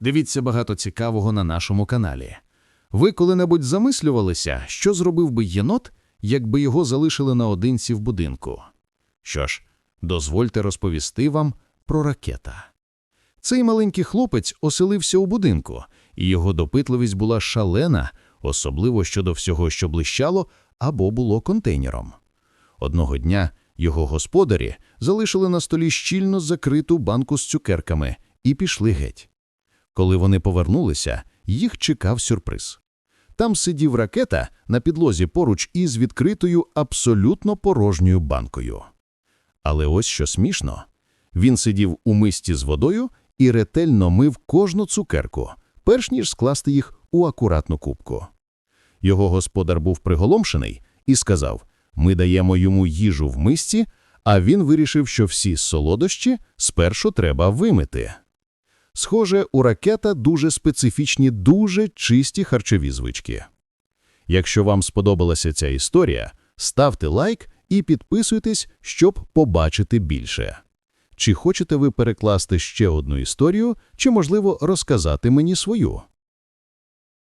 Дивіться багато цікавого на нашому каналі. Ви коли-небудь замислювалися, що зробив би єнот, якби його залишили наодинці в будинку? Що ж, дозвольте розповісти вам про ракета. Цей маленький хлопець оселився у будинку, і його допитливість була шалена, особливо щодо всього, що блищало або було контейнером. Одного дня його господарі залишили на столі щільно закриту банку з цукерками і пішли геть. Коли вони повернулися, їх чекав сюрприз. Там сидів ракета на підлозі поруч із відкритою абсолютно порожньою банкою. Але ось що смішно. Він сидів у мисті з водою і ретельно мив кожну цукерку, перш ніж скласти їх у акуратну кубку. Його господар був приголомшений і сказав, ми даємо йому їжу в мисці, а він вирішив, що всі солодощі спершу треба вимити. Схоже, у ракета дуже специфічні, дуже чисті харчові звички. Якщо вам сподобалася ця історія, ставте лайк і підписуйтесь, щоб побачити більше. Чи хочете ви перекласти ще одну історію, чи, можливо, розказати мені свою?